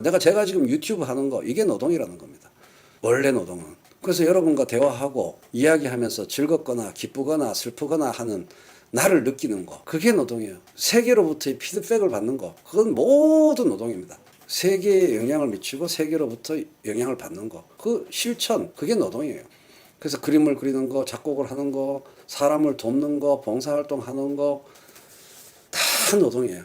내가 제가 지금 유튜브 하는 거 이게 노동이라는 겁니다. 원래 노동은. 그래서 여러분과 대화하고 이야기하면서 즐겁거나 기쁘거나 슬프거나 하는 나를 느끼는 거 그게 노동이에요. 세계로부터의 피드백을 받는 거 그건 모두 노동입니다. 세계에 영향을 미치고 세계로부터 영향을 받는 거 그 실천 그게 노동이에요. 그래서 그림을 그리는 거, 작곡을 하는 거, 사람을 돕는 거, 봉사활동 하는 거 다 노동이에요.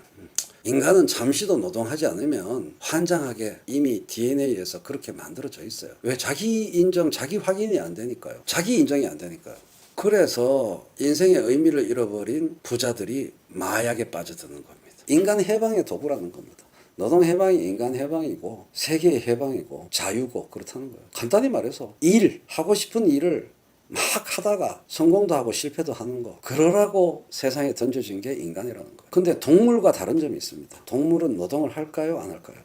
인간은 잠시도 노동하지 않으면 환장하게 이미 DNA에서 그렇게 만들어져 있어요. 왜 자기 인정, 자기 확인이 안 되니까요. 자기 인정이 안 되니까요. 그래서 인생의 의미를 잃어버린 부자들이 마약에 빠져드는 겁니다. 인간 해방의 도구라는 겁니다. 노동 해방이 인간 해방이고 세계의 해방이고 자유고 그렇다는 거예요. 간단히 말해서 일 하고 싶은 일을 막 하다가 성공도 하고 실패도 하는 거 그러라고 세상에 던져진 게 인간이라는 거예요. 근데 동물과 다른 점이 있습니다. 동물은 노동을 할까요? 안 할까요?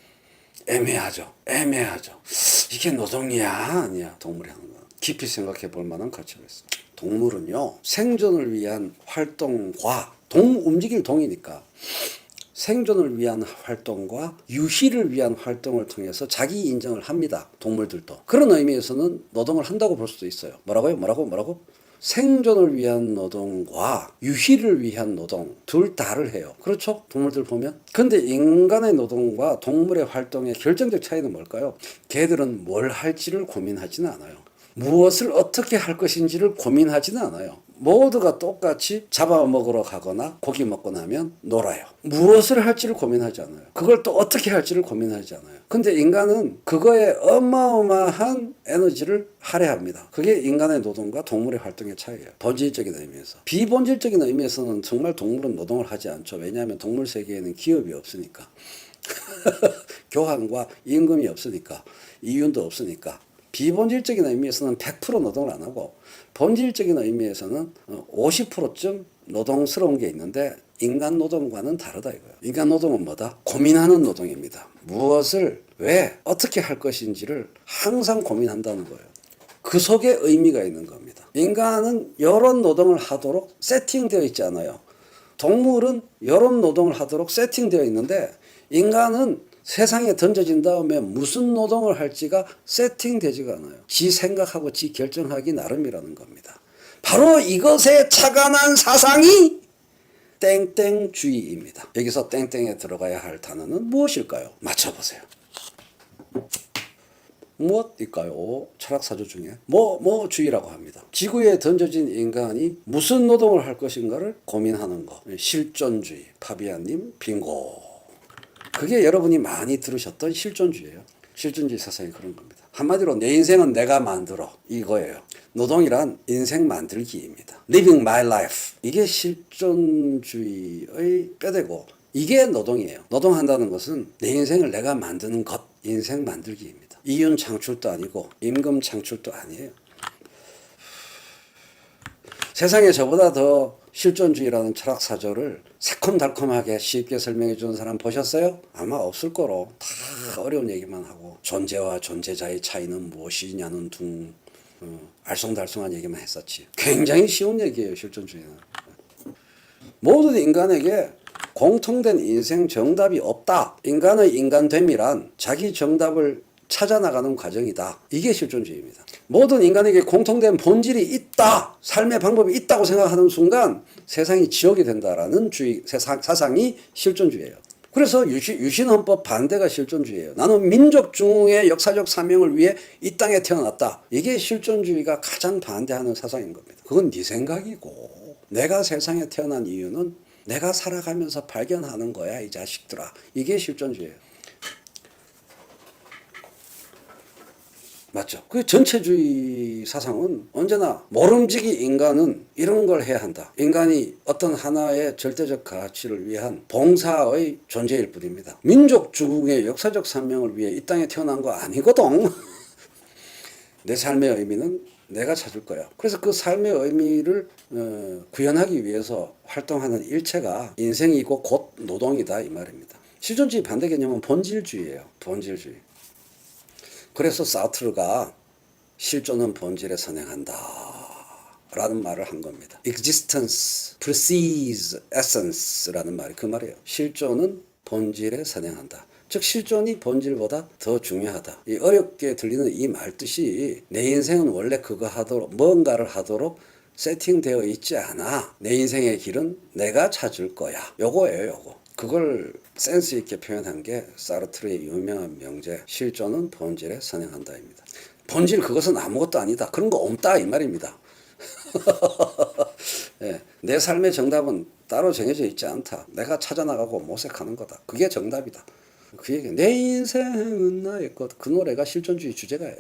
애매하죠. 애매하죠. 이게 노동이야 아니야 동물이 하는 거. 깊이 생각해 볼 만한 가치가 있어. 동물은요 생존을 위한 활동과 동 움직일 동이니까 생존을 위한 활동과 유희를 위한 활동을 통해서 자기 인정을 합니다. 동물들도. 그런 의미에서는 노동을 한다고 볼 수도 있어요. 뭐라고요? 뭐라고? 뭐라고? 생존을 위한 노동과 유희를 위한 노동 둘 다를 해요. 그렇죠? 동물들 보면. 근데 인간의 노동과 동물의 활동의 결정적 차이는 뭘까요? 개들은 뭘 할지를 고민하지는 않아요. 무엇을 어떻게 할 것인지를 고민하지는 않아요. 모두가 똑같이 잡아먹으러 가거나 고기 먹고 나면 놀아요. 무엇을 할지를 고민하지 않아요. 그걸 또 어떻게 할지를 고민하지 않아요. 근데 인간은 그거에 어마어마한 에너지를 할애합니다. 그게 인간의 노동과 동물의 활동의 차이예요. 본질적인 의미에서. 비본질적인 의미에서는 정말 동물은 노동을 하지 않죠. 왜냐하면 동물 세계에는 기업이 없으니까. 교환과 임금이 없으니까. 이윤도 없으니까. 비본질적인 의미에서는 100% 노동을 안 하고 본질적인 의미에서는 50%쯤 노동스러운 게 있는데 인간 노동과는 다르다 이거예요. 인간 노동은 뭐다? 고민하는 노동입니다. 무엇을 왜 어떻게 할 것인지를 항상 고민한다는 거예요. 그 속에 의미가 있는 겁니다. 인간은 이런 노동을 하도록 세팅되어 있지 않아요. 동물은 이런 노동을 하도록 세팅되어 있는데 인간은 세상에 던져진 다음에 무슨 노동을 할지가 세팅되지가 않아요. 지 생각하고 지 결정하기 나름이라는 겁니다. 바로 이것에 착안한 사상이 땡땡주의입니다. 여기서 땡땡에 들어가야 할 단어는 무엇일까요? 맞춰보세요. 무엇일까요? 철학사조 중에 뭐, 뭐 주의라고 합니다. 지구에 던져진 인간이 무슨 노동을 할 것인가를 고민하는 거. 실존주의. 파비아님 빙고. 그게 여러분이 많이 들으셨던 실존주의예요. 실존주의 사상이 그런 겁니다. 한마디로 내 인생은 내가 만들어 이거예요. 노동이란 인생 만들기입니다. Living my life. 이게 실존주의의 뼈대고 이게 노동이에요. 노동한다는 것은 내 인생을 내가 만드는 것, 인생 만들기입니다. 이윤 창출도 아니고 임금 창출도 아니에요. 세상에 저보다 더 실존주의라는 철학 사조를 새콤달콤하게 쉽게 설명해 주는 사람 보셨어요? 아마 없을 거로 다 어려운 얘기만 하고 존재와 존재자의 차이는 무엇이냐는 둥 어, 알쏭달쏭한 얘기만 했었지. 굉장히 쉬운 얘기예요 실존주의는. 모든 인간에게 공통된 인생 정답이 없다. 인간의 인간됨이란 자기 정답을 찾아 나가는 과정이다. 이게 실존주의입니다. 모든 인간에게 공통된 본질이 있다. 삶의 방법이 있다고 생각하는 순간 세상이 지옥이 된다라는 주의, 세상, 사상이 실존주의예요. 그래서 유신, 유신헌법 반대가 실존주의예요. 나는 민족 중흥의 역사적 사명을 위해 이 땅에 태어났다. 이게 실존주의가 가장 반대하는 사상인 겁니다. 그건 네 생각이고 내가 세상에 태어난 이유는 내가 살아가면서 발견하는 거야, 이 자식들아. 이게 실존주의예요. 맞죠. 그 전체주의 사상은 언제나 모름지기 인간은 이런 걸 해야 한다. 인간이 어떤 하나의 절대적 가치를 위한 봉사의 존재일 뿐입니다. 민족 주국의 역사적 사명을 위해 이 땅에 태어난 거 아니거든. 내 삶의 의미는 내가 찾을 거야. 그래서 그 삶의 의미를 어, 구현하기 위해서 활동하는 일체가 인생이고 곧 노동이다 이 말입니다. 실존주의 반대 개념은 본질주의예요. 본질주의. 그래서 사트르가 실존은 본질에 선행한다. 라는 말을 한 겁니다. existence precedes essence 라는 말이 그 말이에요. 실존은 본질에 선행한다. 즉 실존이 본질보다 더 중요하다. 이 어렵게 들리는 이 말 뜻이 내 인생은 원래 그거 하도록 뭔가를 하도록 세팅되어 있지 않아. 내 인생의 길은 내가 찾을 거야. 요거예요, 요거. 그걸 센스 있게 표현한 게 사르트르의 유명한 명제 실존은 본질에 선행한다입니다. 본질 그것은 아무것도 아니다. 그런 거 없다 이 말입니다. 예, 내 삶의 정답은 따로 정해져 있지 않다. 내가 찾아나가고 모색하는 거다. 그게 정답이다. 그 얘기. 내 인생은 나의 것. 그 노래가 실존주의 주제가예요.